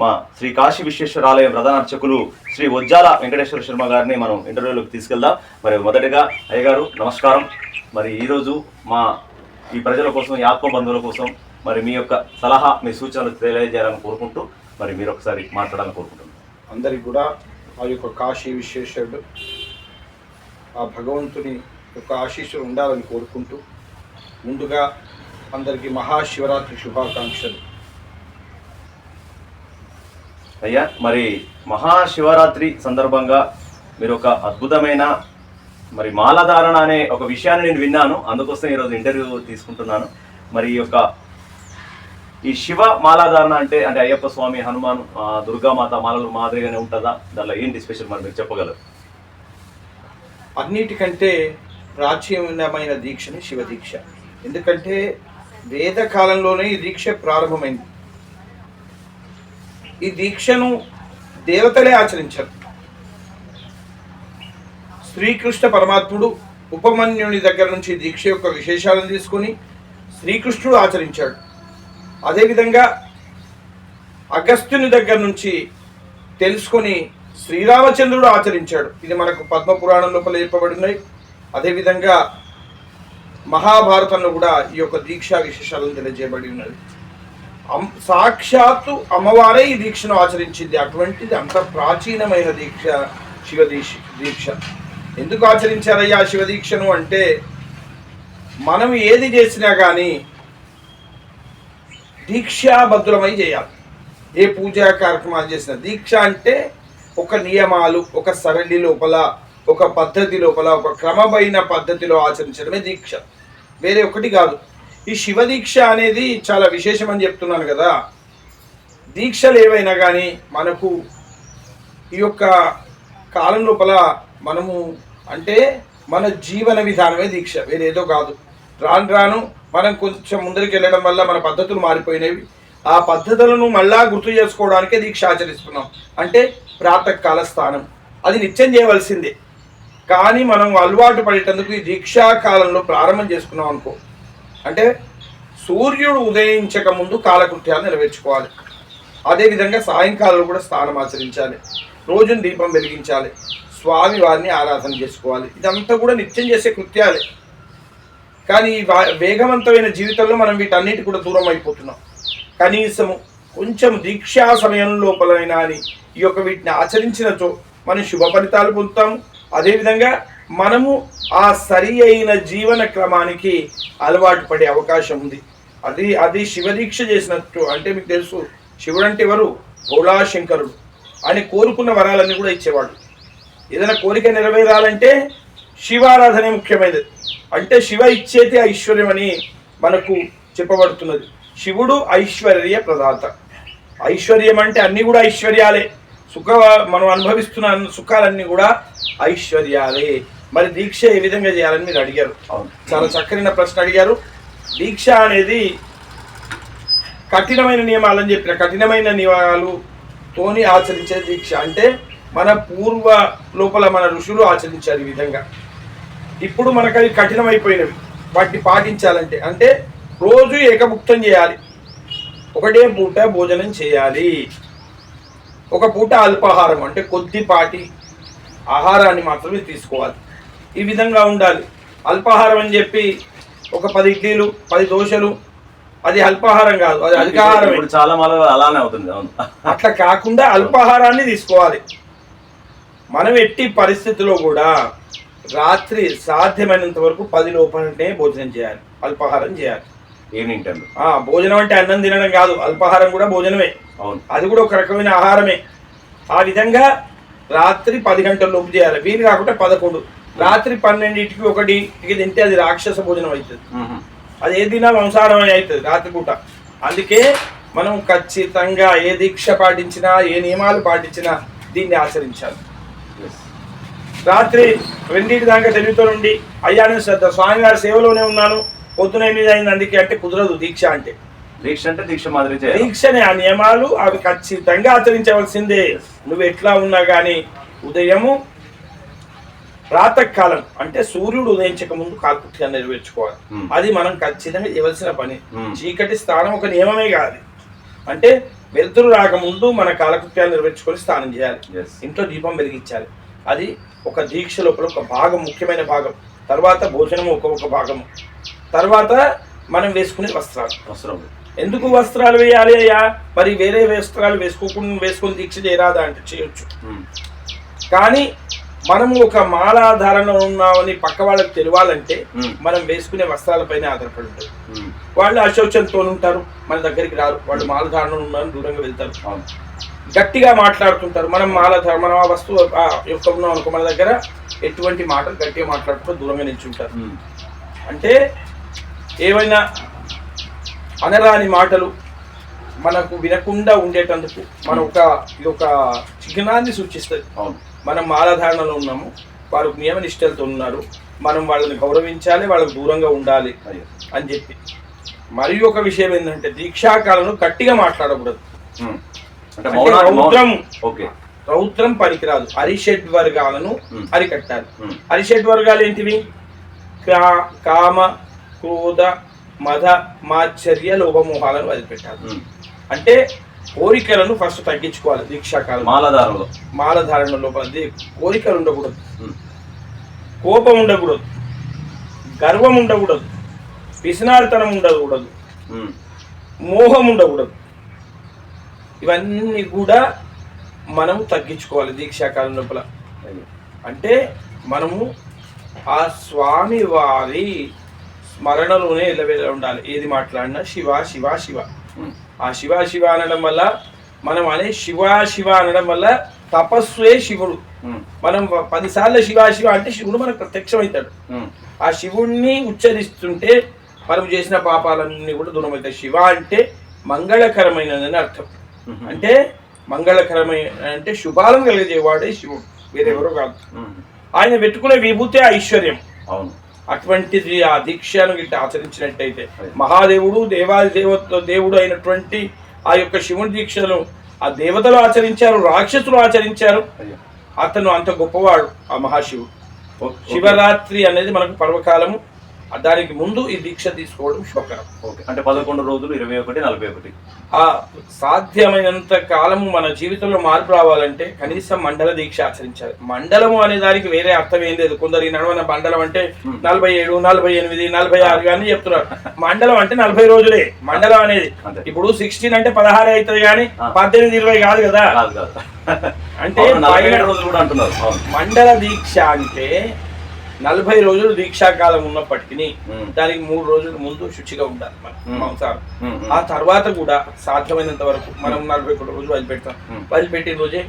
మా శ్రీ కాశీ విశ్వేశ్వరాలయం ప్రధాన అర్చకులు శ్రీ వజ్జాల వెంకటేశ్వర శర్మ గారిని మనం ఇంటర్వ్యూలోకి తీసుకెళ్దాం. మరి మొదటగా అయ్యగారు నమస్కారం. మరి ఈరోజు మా ఈ ప్రజల కోసం ఈ ఆత్మ బంధువుల కోసం మరి మీ యొక్క సలహా మీ సూచనలు తెలియజేయాలని కోరుకుంటూ మరి మీరు ఒకసారి మాట్లాడాలని కోరుకుంటున్నాను అందరికి కూడా ఆ యొక్క కాశీ విశ్వేశ్వరుడు ఆ భగవంతుని యొక్క ఆశీస్సులు ఉండాలని కోరుకుంటూ ముందుగా అందరికీ మహాశివరాత్రి శుభాకాంక్షలు. అయ్యా మరి మహాశివరాత్రి సందర్భంగా మీరు ఒక అద్భుతమైన మరి మాలధారణ అనే ఒక విషయాన్ని నేను విన్నాను. అందుకోసం ఈరోజు ఇంటర్వ్యూ తీసుకుంటున్నాను. మరి ఈ యొక్క ఈ శివ మాలాధారణ అంటే అంటే అయ్యప్ప స్వామి హనుమాన్ దుర్గామాత మాలలు మాదిరిగానే ఉంటుందా? దానిలో ఏంటి స్పెషల్ మరి మీరు చెప్పగలరు? అన్నిటికంటే ప్రాచీనమైన దీక్షని శివ దీక్ష. ఎందుకంటే వేద కాలంలోనే ఈ దీక్ష ప్రారంభమైంది. ఈ దీక్షను దేవతలే ఆచరించారు. శ్రీకృష్ణ పరమాత్ముడు ఉపమన్యుని దగ్గర నుంచి దీక్ష యొక్క విశేషాలను తీసుకొని శ్రీకృష్ణుడు ఆచరించాడు. అదేవిధంగా అగస్త్యుని దగ్గర నుంచి తెలుసుకొని శ్రీరామచంద్రుడు ఆచరించాడు. ఇది మనకు పద్మ పురాణం లోపల చెప్పబడినాయి అదేవిధంగా మహాభారతంలో కూడా ఈ యొక్క దీక్షా విశేషాలను తెలియజేయబడి ఉన్నది. సాక్షాత్తు అమ్మవారే ఈ దీక్షను ఆచరించింది. అటువంటిది అంత ప్రాచీనమైన దీక్ష శివ దీక్ష దీక్ష. ఎందుకు ఆచరించారయ్యా శివ దీక్షను అంటే మనం ఏది చేసినా కానీ దీక్షాభద్రమై చేయాలి. ఏ పూజా కార్యక్రమాలు చేసినా. దీక్ష అంటే ఒక నియమాలు ఒక సరళి లోపల ఒక పద్ధతి లోపల ఒక క్రమమైన పద్ధతిలో ఆచరించడమే దీక్ష. వేరే ఒకటి కాదు. ఈ శివ దీక్ష అనేది చాలా విశేషం అని చెప్తున్నాను కదా. దీక్షలు ఏవైనా కానీ మనకు ఈ యొక్క కాలం లోపల మనము అంటే మన జీవన విధానమే దీక్ష వేరేదో కాదు. రాను రాను మనం కొంచెం ముందరికి వెళ్ళడం వల్ల మన పద్ధతులు మారిపోయినవి. ఆ పద్ధతులను మళ్ళా గుర్తు చేసుకోవడానికే దీక్ష ఆచరిస్తున్నాం. అంటే ప్రాతకాల స్థానం. అది నిత్యం చేయవలసిందే. కానీ మనం అలవాటు పడేటందుకు ఈ దీక్షాకాలంలో ప్రారంభం చేసుకున్నాం అనుకో అంటే సూర్యుడు ఉదయించక ముందు కాలకృత్యాలు నెరవేర్చుకోవాలి. అదేవిధంగా సాయంకాలం కూడా స్నానం ఆచరించాలి. రోజును దీపం వెలిగించాలి. స్వామి వారిని ఆరాధన చేసుకోవాలి. ఇదంతా కూడా నిత్యం చేసే కృత్యాలే. కానీ ఈ వేగవంతమైన జీవితంలో మనం వీటన్నిటి కూడా దూరం అయిపోతున్నాం. కనీసం కొంచెం దీక్షా సమయం లోపలైనా అని ఈ యొక్క వీటిని ఆచరించినచో మనం శుభ ఫలితాలు పొందుతాము. అదేవిధంగా మనము ఆ సరి అయిన జీవన క్రమానికి అలవాటు పడే అవకాశం ఉంది. అది అది శివదీక్ష చేసినట్టు అంటే మీకు తెలుసు శివుడు అంటే ఎవరు? భోళాశంకరుడు అని కోరుకున్న వరాలన్నీ కూడా ఇచ్చేవాడు. ఏదైనా కోరిక నెరవేరాలంటే శివారాధనే ముఖ్యమైనది. అంటే శివ ఇచ్చేది ఐశ్వర్యం అని మనకు చెప్పబడుతున్నది. శివుడు ఐశ్వర్య ప్రదాత. ఐశ్వర్యం అంటే అన్నీ కూడా ఐశ్వర్యాలే. సుఖ మనం అనుభవిస్తున్న సుఖాలన్నీ కూడా ఐశ్వర్యాలే. మరి దీక్ష ఏ విధంగా చేయాలని మీరు అడిగారు? అవును. చాలా చక్కని ప్రశ్న అడిగారు. దీక్ష అనేది కఠినమైన నియమాలని చెప్పిన కఠినమైన నియమాలు తోని ఆచరించే దీక్ష. అంటే మన పూర్వ లోపల మన ఋషులు ఆచరించారు ఈ విధంగా. ఇప్పుడు మనకు అవి కఠినమైపోయినవి. వాటిని పాటించాలంటే అంటే రోజు ఏకభుక్తం చేయాలి. ఒకటే పూట భోజనం చేయాలి. ఒక పూట అల్పాహారం అంటే కొద్దిపాటి ఆహారాన్ని మాత్రమే తీసుకోవాలి. ఈ విధంగా ఉండాలి. అల్పాహారం అని చెప్పి ఒక పది ఇడ్లీలు పది దోశలు అది అల్పాహారం కాదు అది ఇప్పుడు చాలా మాల అలానే అవుతుంది అవును. అట్లా కాకుండా అల్పాహారాన్ని తీసుకోవాలి. మనం ఎట్టి పరిస్థితిలో కూడా రాత్రి సాధ్యమైనంత వరకు పది లోపలనే భోజనం చేయాలి అల్పాహారం చేయాలి. ఈవినింగ్ ఆ భోజనం అంటే అన్నం తినడం కాదు అల్పాహారం కూడా భోజనమే. అవును. అది కూడా ఒక రకమైన ఆహారమే. ఆ విధంగా రాత్రి పది గంటల లోపు చేయాలి. వీలు కాకుండా పదకొండు. రాత్రి పన్నెండింటికి ఒకటికి తింటే అది రాక్షస భోజనం అవుతుంది. అది ఏ దిన అని అవుతుంది రాత్రిపూట అందుకే మనం ఖచ్చితంగా ఏ దీక్ష పాటించినా ఏ నియమాలు పాటించినా దీన్ని ఆచరించాలి. రాత్రి రెండింటి దాకా తెలివితో నుండి అయ్యా నేను శ్రద్ధ స్వామివారి సేవలోనే ఉన్నాను పొద్దున ఎనిమిది అయింది అందుకే అంటే కుదరదు దీక్ష అంటే. దీక్ష అంటే దీక్ష మాదిరి దీక్షని ఆ నియమాలు అవి ఖచ్చితంగా ఆచరించవలసిందే. నువ్వు ఎట్లా ఉన్నా కానీ ఉదయము ప్రాతకాలం అంటే సూర్యుడు ఉదయించక ముందు కాలకృత్యాన్ని నెరవేర్చుకోవాలి. అది మనం ఖచ్చితంగా చేయవలసిన పని. చీకటి స్థానం ఒక నియమమే కాదు. అంటే వెలుతురు రాకముందు మన కాలకృత్యాలు నిర్వహించుకొని స్నానం చేయాలి. ఇంట్లో దీపం వెలిగించాలి. అది ఒక దీక్ష లోపల ఒక భాగం ముఖ్యమైన భాగం. తర్వాత భోజనం ఒక ఒక భాగము. తర్వాత మనం వేసుకునే వస్త్రాలు. వస్త్రం ఎందుకు వస్త్రాలు వేయాలి అయ్యా? మరి వేరే వస్త్రాలు వేసుకోకుండా వేసుకొని దీక్ష చేయరాదా అంటే చేయొచ్చు. కానీ మనము ఒక మాలాధారణ ఉన్నామని పక్క వాళ్ళకి తెలియాలంటే మనం వేసుకునే వస్త్రాలపైన ఆధారపడి ఉంటుంది వాళ్ళు అశౌచంతో ఉంటారు మన దగ్గరికి రారు. వాళ్ళు మాలధారణ ఉన్నారని దూరంగా వెళ్తారు. గట్టిగా మాట్లాడుతుంటారు. మనం మాలధార మనం ఆ వస్తువు ఆ యొక్క ఉన్నాం అనుకో మన దగ్గర ఎటువంటి మాటలు గట్టిగా మాట్లాడుతూ దూరంగా నిల్చుంటారు. అంటే ఏవైనా అనరాని మాటలు మనకు వినకుండా ఉండేటందుకు మన ఒక ఇది ఒక చిహ్నాన్ని సూచిస్తుంది. మనం మాలధారణలో ఉన్నాము వారు నియమ నిష్టలతో ఉన్నారు మనం వాళ్ళని గౌరవించాలి వాళ్ళకు దూరంగా ఉండాలి అని చెప్పి. మరి ఒక విషయం ఏంటంటే దీక్షాకాలంలో గట్టిగా మాట్లాడకూడదు. రౌద్రం. ఓకే. రౌద్రం పనికిరాదు. అరిషడ్ వర్గాలను. అరికట్టాలి. అరిషడ్ వర్గాలు ఏంటివి? కా- కామ క్రోధ మద మాచర్య లోభమోహాలను వదిలిపెట్టాలి. అంటే కోరికలను ఫస్ట్ తగ్గించుకోవాలి దీక్షాకాలం. మాలధారంలో. మాలధారణ లోపల ది- కోరికలు ఉండకూడదు. కోపం ఉండకూడదు. గర్వం ఉండకూడదు. పిసినారితనం ఉండకూడదు. మోహం ఉండకూడదు. ఇవన్నీ కూడా మనం తగ్గించుకోవాలి దీక్షాకాలం లోపల. అంటే మనము ఆ స్వామి వారి స్మరణలోనే ఎల్లవేళ ఉండాలి. ఏది మాట్లాడినా శివ శివ శివ. ఆ శివ శివ అనడం వల్ల మనం అనే శివ శివ అనడం వల్ల తపస్సే శివుడు. మనం పదిసార్లు శివ శివ అంటే శివుడు మనకు ప్రత్యక్షమవుతాడు. ఆ శివుణ్ణి ఉచ్చరిస్తుంటే మనం చేసిన పాపాలన్నీ కూడా దూరం అవుతాయి శివ అంటే మంగళకరమైనదని అర్థం. అంటే మంగళకరమైన అంటే శుభాలను కలిగజేవాడే శివుడు. వేరెవరో కాదు. ఆయన పెట్టుకునే విభూతే ఐశ్వర్యం. అవును. అటువంటిది ఆ దీక్షను గిట్ట ఆచరించినట్టయితే. మహాదేవుడు దేవాది దేవత దేవుడు అయినటువంటి ఆ యొక్క శివుని దీక్షను ఆ దేవతలు ఆచరించారు రాక్షసులు ఆచరించారు. అతను అంత గొప్పవాడు ఆ మహాశివుడు. శివరాత్రి అనేది మనకు పర్వకాలము. దానికి ముందు ఈ దీక్ష తీసుకోవడం శుభకరం ఓకే. అంటే పదకొండు రోజులు ఇరవై ఒకటి నలభై ఒకటి ఆ సాధ్యమైనంత కాలము మన జీవితంలో మార్పు రావాలంటే కనీసం మండల దీక్ష ఆచరించాలి. మండలము అనే దానికి వేరే అర్థం ఏం లేదు. కొందరు ఈ నడవన మండలం అంటే నలభై ఏడు నలభై ఎనిమిది నలభై ఆరు కానీ చెప్తున్నారు. మండలం అంటే నలభై రోజులే. మండలం అనేది. ఇప్పుడు సిక్స్టీన్ అంటే పదహారు అవుతుంది కానీ. పద్దెనిమిది ఇరవై కాదు కదా. అంటే మండల దీక్ష అంటే నలభై రోజులు దీక్షాకాలం ఉన్నప్పటికీ దానికి మూడు రోజుల ముందు శుచిగా ఉండాలి మనం. మాంసాహారం ఆ తర్వాత కూడా సాధ్యమైనంత వరకు మనం నలభై ఒకటి రోజులు వదిలిపెడతాం. వదిలిపెట్టిన రోజే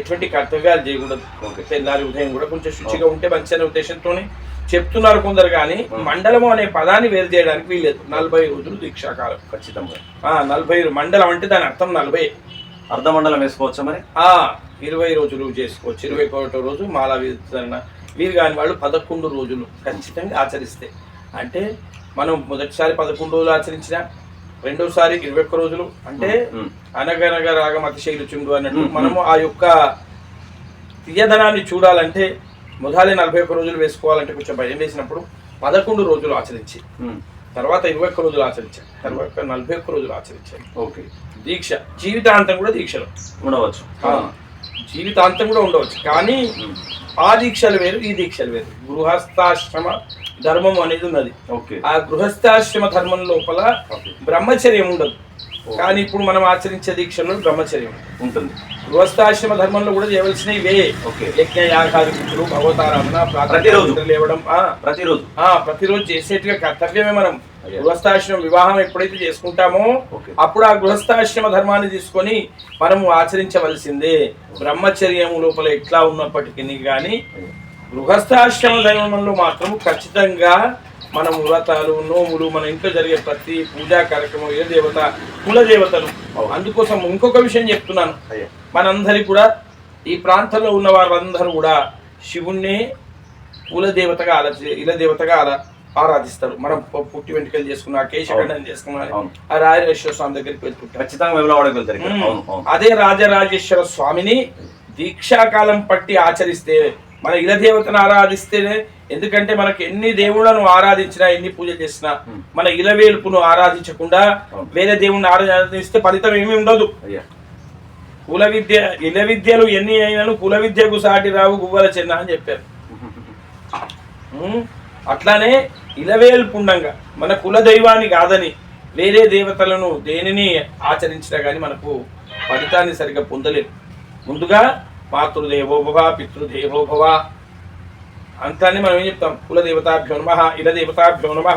ఎటువంటి కర్తవ్యాలు చేయకూడదు. తెల్లారి ఉదయం కూడా కొంచెం శుచిగా ఉంటే మంచి అనే ఉద్దేశంతోనే చెప్తున్నారు కొందరు కానీ మండలము అనే పదాన్ని వేరు చేయడానికి వీల్లేదు. నలభై రోజులు దీక్షాకాలం ఖచ్చితంగా. ఆ నలభై మండలం అంటే దాని అర్థం నలభై. అర్ధమండలం వేసుకోవచ్చా మరి? ఆ ఇరవై రోజులు చేసుకోవచ్చు. ఇరవై ఒకటో రోజు మాలా విస్తరణ వీరు కాని వాళ్ళు పదకొండు రోజులు ఖచ్చితంగా ఆచరిస్తే. అంటే మనం మొదటిసారి పదకొండు రోజులు ఆచరించిన రెండోసారి ఇరవై ఒక్క రోజులు అంటే అనగనగా రాగం అతిశైలు చుండు అన్నట్టు. మనము ఆ యొక్క తీయదనాన్ని చూడాలంటే మొదలే నలభై ఒక్క రోజులు వేసుకోవాలంటే కొంచెం భయం వేసినప్పుడు పదకొండు రోజులు ఆచరించి తర్వాత ఇరవై ఒక్క రోజులు ఆచరించాలి తర్వాత నలభై ఒక్క రోజులు ఆచరించాలి ఓకే. దీక్ష జీవితాంతం కూడా దీక్షలు. ఉండవచ్చు. జీవితాంతం కూడా ఉండవచ్చు. కానీ ఆ దీక్షలు వేరు ఈ దీక్షలు వేరు. గృహస్థాశ్రమ ధర్మం అనేది ఉన్నది. ఓకే. ఆ గృహస్థాశ్రమ ధర్మం లోపల బ్రహ్మచర్యం ఉండదు. కానీ ఇప్పుడు మనం ఆచరించే దీక్షలో బ్రహ్మచర్యం ఉంటుంది. గృహస్థాశ్రమ ధర్మంలో కూడా చేయవలసినవి ఇవే. ఓకే. యజ్ఞ యాగాది భగవతారాధన లేవడం ఆ, ప్రతిరోజు. ఆ, ప్రతిరోజు చేసేట్టుగా కర్తవ్యమే మనం. గృహస్థాశ్రమ వివాహం ఎప్పుడైతే చేసుకుంటామో. అప్పుడు ఆ గృహస్థాశ్రమ ధర్మాన్ని తీసుకొని మనము ఆచరించవలసిందే బ్రహ్మచర్యం లోపల ఎట్లా ఉన్నప్పటికీ కానీ గృహస్థాశ్రమ ధర్మంలో మాత్రం ఖచ్చితంగా మనం వ్రతాలు నోములు మన ఇంట్లో జరిగే ప్రతి పూజా కార్యక్రమం ఏ దేవత కుల దేవతలు. అందుకోసం ఇంకొక విషయం చెప్తున్నాను అయ్యా మనందరికి కూడా ఈ ప్రాంతంలో ఉన్న వారందరూ కూడా శివుణ్ణి కుల దేవతగా ఆరాధి ఇల దేవతగా ఆరా ఆరాధిస్తారు. మనం పుట్టి వెంట్రుకలు చేసుకున్నా కేశఖండం చేసుకున్నా. ఆ రాజరాజేశ్వర స్వామి దగ్గరికి వెళ్తుంటారు ఖచ్చితంగా అదే రాజరాజేశ్వర స్వామిని దీక్షాకాలం పట్టి ఆచరిస్తే మన ఇల దేవతను ఆరాధిస్తేనే ఎందుకంటే మనకు ఎన్ని దేవుళ్ళను ఆరాధించినా ఎన్ని పూజలు చేసినా మన ఇలవేల్పును ఆరాధించకుండా వేరే దేవుణ్ణి ఆరాధిస్తే ఫలితం ఏమీ ఉండదు. కుల విద్య ఇల విద్యలు ఎన్ని అయినను కుల విద్యకు సాటి రావు గువ్వల చిన్న అని చెప్పారు? అట్లానే ఇలవేల్పుండంగా మన కుల దైవాన్ని కాదని వేరే దేవతలను దేనిని ఆచరించినా కానీ మనకు ఫలితాన్ని సరిగ్గా పొందలేదు. ముందుగా మాతృదేవోభవ పితృదేవోభవ అంతాన్ని మనం ఏం చెప్తాం? కుల దేవతాభ్యో నమ ఇల దేవతాభ్యో నమ.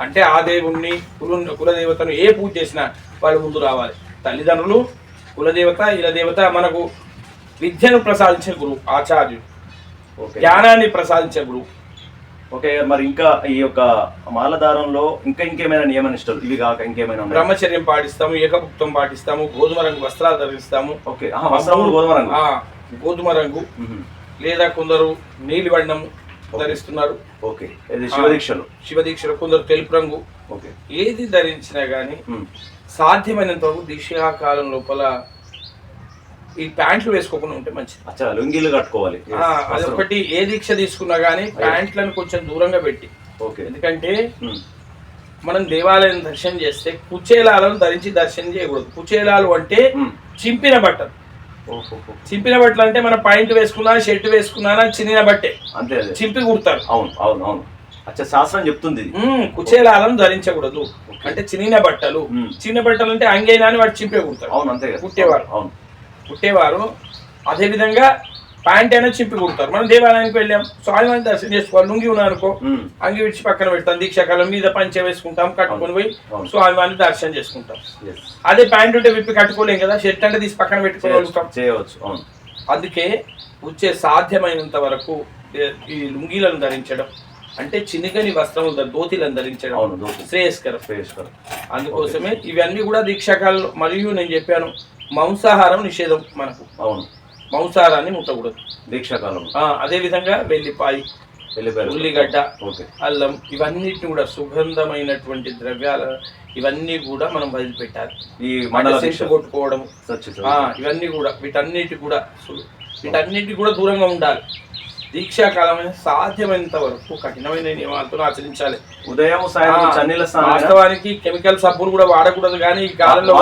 అంటే ఆ దేవుణ్ణి కుల కులదేవతను ఏ పూజ చేసినా వాళ్ళు ముందు రావాలి. తల్లిదండ్రులు కులదేవత ఇల దేవత మనకు విద్యను ప్రసాదించే గురువు ఆచార్యుడు. జ్ఞానాన్ని ప్రసాదించే గురువు. ఓకే మరి ఇంకా ఈ యొక్క మాలధారంలో ఇంకా ఇంకేమైనా నియమ నిష్టలు ఇవి కాక ఇంకేమైనా బ్రహ్మచర్యం పాటిస్తాము ఏకభుక్తం పాటిస్తాము గోధుమ రంగు వస్త్రాలు ధరిస్తాము. ఓకే వస్త్రములు గోధుమ రంగు? గోధుమ రంగు. లేదా కొందరు నీలి వర్ణము ధరిస్తున్నారు. ఓకే ఇది శివదీక్షలు. శివదీక్షలు కొందరు తెలుపు రంగు. ఓకే. ఏది ధరించినా గానీ మ్మ్. సాధ్యమైనంత వరకు దీక్షాకాలం లోపల ఈ ప్యాంట్లు వేసుకోకుండా ఉంటే మంచిది. అచ్చా లుంగీలు కట్టుకోవాలి. అదొకటి ఏ దీక్ష తీసుకున్నా గానీ ప్యాంట్లను కొంచెం దూరంగా పెట్టి. ఓకే. ఎందుకంటే మ్మ్. మనం దేవాలయం దర్శనం చేస్తే కుచేలాలను ధరించి దర్శనం చేయకూడదు. కుచేలాలు అంటే మ్మ్. చింపిన బట్టలు. చింపిన బట్టలు అంటే మన పాయింట్ వేసుకున్నా షర్ట్ వేసుకున్నా చిన్న బట్టే. అంతే చింపి కుడతారు. అవును అవును అవును. అచ్చా శాస్త్రం చెప్తుంది ఉమ్, కుచేలాలను ధరించకూడదు. అంటే చిన్న బట్టలు. చిన్న బట్టలు అంటే అంగైనా అని వాడు చింపే కుడతారు. అవును అంతే కదా. కుట్టేవారు. అవును. కుట్టేవారు అదే విధంగా ప్యాంట్ అయినా చింపి కుడతారు. మనం దేవాలయానికి వెళ్ళాం. స్వామివారిని దర్శనం చేసుకోవాలి లుంగి ఉన్నా అనుకో మ్మ్. అంగి విడిచి పక్కన పెడతాం. దీక్షాకాలం మీద పంచ వేసుకుంటాం కట్టుకొని పోయి. స్వామివారిని దర్శనం చేసుకుంటాం. అదే ప్యాంట్ ఉంటే విప్పి కట్టుకోలేం కదా షర్ట్ అంటే తీసి పక్కన పెట్టుకోగలుగుతాం చేయవచ్చు. అందుకే వచ్చే సాధ్యమైనంత వరకు ఈ లుంగీలను ధరించడం అంటే చిన్నగని వస్త్రములు ధోతీలను ధరించడం అవును శ్రేయస్కరం. శ్రేయస్కరం. అందుకోసమే ఇవన్నీ కూడా దీక్షాకాలంలో మరియు నేను చెప్పాను మాంసాహారం నిషేధం మనకు. అవును. మాంసాహారాన్ని ముట్టకూడదు. దీక్షాకాలం. ఆ, అదే విధంగా వెల్లిపాయి ఉల్లిగడ్డ ఓకే. అల్లం ఇవన్నిటిని కూడా సుగంధమైనటువంటి ద్రవ్యాలు ఇవన్నీ కూడా మనం వదిలిపెట్టాలి. ఈ మండల కొట్టుకోవడం ఇవన్నీ కూడా వీటన్నిటి కూడా వీటన్నిటి కూడా దూరంగా ఉండాలి. దీక్షాకాలం సాధ్యమైనంత వరకు కఠినమైన నియమాలతో ఆచరించాలి ఉదయం వాస్తవానికి కెమికల్ సబ్బులు కూడా వాడకూడదు కానీ ఈ కాలంలో.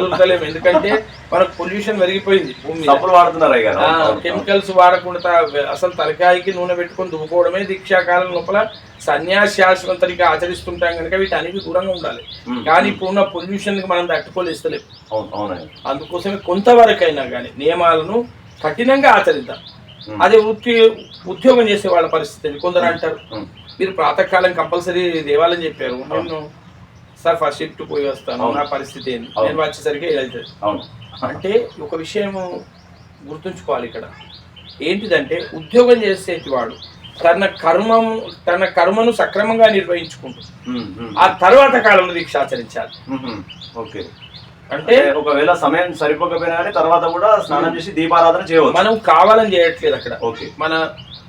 కుదురుతలేము ఎందుకంటే మనకు పొల్యూషన్ పెరిగిపోయింది. సబ్బులు వాడుతున్నారు. కెమికల్స్ వాడకుండా అసలు తలకాయకి నూనె పెట్టుకొని దువ్వుకోవడమే దీక్షాకాలం లోపల సన్యాసాశ్వంతరిగా ఆచరిస్తుంటాం కనుక వీటన్నిటి దూరంగా ఉండాలి. కానీ ఇప్పుడున్న పొల్యూషన్ మనం తట్టుకోలేస్తలేము అందుకోసమే కొంతవరకైనా కానీ నియమాలను కఠినంగా ఆచరిద్దాం. అదే వృత్తి ఉద్యోగం చేసే వాళ్ళ పరిస్థితి? కొందరు అంటారు మీరు ప్రాతకాలం కంపల్సరీ దేవాలని చెప్పారు. నేను సార్ ఫస్ట్ షిఫ్ట్ పోయి వస్తాను. నా పరిస్థితి ఏంది. నేను వచ్చేసరికి అవును. అంటే ఒక విషయం గుర్తుంచుకోవాలి ఇక్కడ. ఏంటిదంటే ఉద్యోగం చేసేటి వాడు తన కర్మము తన కర్మను సక్రమంగా నిర్వహించుకుంటూ ఆ తర్వాత కాలంలో దీక్ష ఆచరించాలి. ఓకే. అంటే ఒకవేళ సమయం సరిపోకపోయినా కానీ తర్వాత కూడా స్నానం చేసి దీపారాధన చేయవచ్చు. మనం కావాలని చేయట్లేదు అక్కడ. ఓకే. మన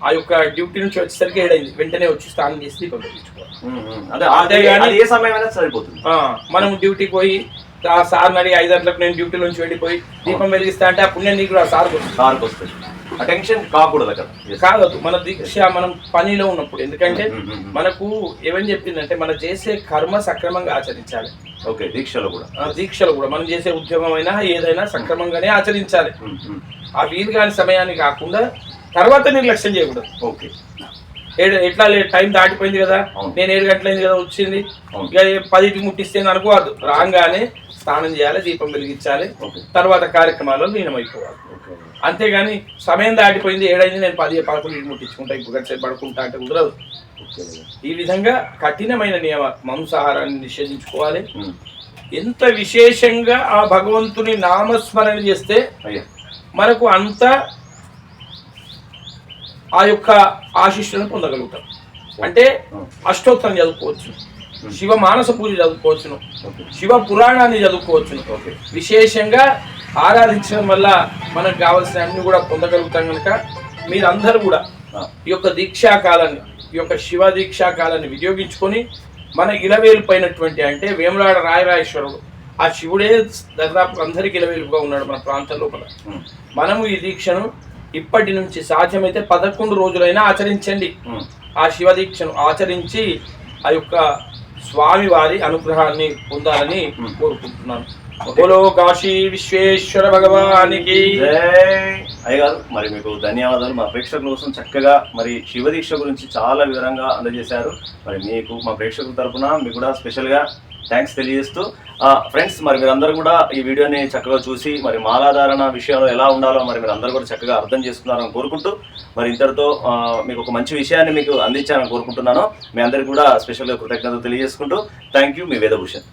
ఆ యొక్క డ్యూటీ నుంచి వచ్చేసరికి ఏడైంది. వెంటనే వచ్చి స్నానం చేసి దీపం అది ఏ సమయమైనా సరిపోతుంది. మనం డ్యూటీకి పోయి ఆ సార్ అడిగి ఐదు గంటలకు నేను డ్యూటీ నుంచి వెళ్ళిపోయి దీపం వెలిగిస్తా అంటే ఆ పుణ్యం నీకు ఆ సార్ వస్తుంది. సార్కి వస్తుంది. టెన్షన్ కాకూడదు అక్కడ. కాదు మన దీక్ష మనం పనిలో ఉన్నప్పుడు. ఎందుకంటే ఉమ్, ఉమ్, ఉమ్. మనకు ఏమని చెప్పిందంటే మనం చేసే కర్మ సక్రమంగా ఆచరించాలి. ఓకే దీక్షలో కూడా. దీక్షలు కూడా. మనం చేసే ఉద్యోగం అయినా ఏదైనా సక్రమంగానే ఆచరించాలి. ఆ వీలు కాని సమయాన్ని కాకుండా తర్వాత నిర్లక్ష్యం చేయకూడదు. ఓకే ఏడు ఎట్లా టైం దాటిపోయింది కదా. నేను ఏడు గంటలైంది కదా వచ్చింది. ఇక ఏ పదింటికి ముట్టిస్తే అనుకోవద్దు. రాగానే స్నానం చేయాలి దీపం వెలిగించాలి. తర్వాత కార్యక్రమాల్లో లీనమైపోవాలి. అంతేగాని సమయం దాటిపోయింది ఏడైంది నేను పది పదకొండు ముట్టించుకుంటా ఇప్పుడు గంట సేపు పడుకుంటా అంటే కుదరదు. ఈ విధంగా కఠినమైన నియమ మాంసాహారాన్ని నిషేధించుకోవాలి. ఎంత విశేషంగా ఆ భగవంతుని నామస్మరణ చేస్తే మనకు అంత ఆ యొక్క ఆశిష్టులను పొందగలుగుతాం. అంటే అష్టోత్తరం చదువుకోవచ్చు. శివ మానస పూజ చదువుకోవచ్చును. శివ పురాణాన్ని చదువుకోవచ్చును. ఓకే విశేషంగా ఆరాధించడం వల్ల మనకు కావాల్సిన అన్ని కూడా పొందగలుగుతాం కనుక మీరందరూ కూడా ఆ, ఈ యొక్క దీక్షా కాలాన్ని ఈ యొక్క శివ దీక్షా కాలాన్ని వినియోగించుకొని మన ఇలవేలుపైనటువంటి అంటే వేములాడ రాయరాజేశ్వరుడు ఆ శివుడే దాదాపు అందరికి ఇలవేలుపుగా ఉన్నాడు మన ప్రాంతం లోపల. ఉమ్, మనము ఈ దీక్షను ఇప్పటి నుంచి సాధ్యమైతే పదకొండు రోజులైనా ఆచరించండి. ఉమ్. ఆ శివ దీక్షను ఆచరించి ఆ యొక్క స్వామి వారి అనుగ్రహాన్ని పొందాలని కోరుకుంటున్నాను. బోలో కాశీ విశ్వేశ్వర భగవానికి అయ్యగారు మరి మీకు ధన్యవాదాలు. మా ప్రేక్షకుల కోసం చక్కగా మరి శివ దీక్ష గురించి చాలా వివరంగా అందజేశారు. మరి మీకు మా ప్రేక్షకుల తరఫున మీకు కూడా స్పెషల్గా థ్యాంక్స్ తెలియజేస్తూ ఫ్రెండ్స్ మరి మీరందరూ కూడా ఈ వీడియోని చక్కగా చూసి మరి మాలాధారణ విషయంలో ఎలా ఉండాలో మరి మీరు అందరూ కూడా చక్కగా అర్థం చేసుకున్నారని కోరుకుంటూ మరి ఇంతటితో మీకు ఒక మంచి విషయాన్ని మీకు అందించాలని కోరుకుంటున్నాను. మీ అందరికీ కూడా స్పెషల్గా కృతజ్ఞతలు తెలియజేసుకుంటూ థ్యాంక్ యూ మీ వేదభూషణ్.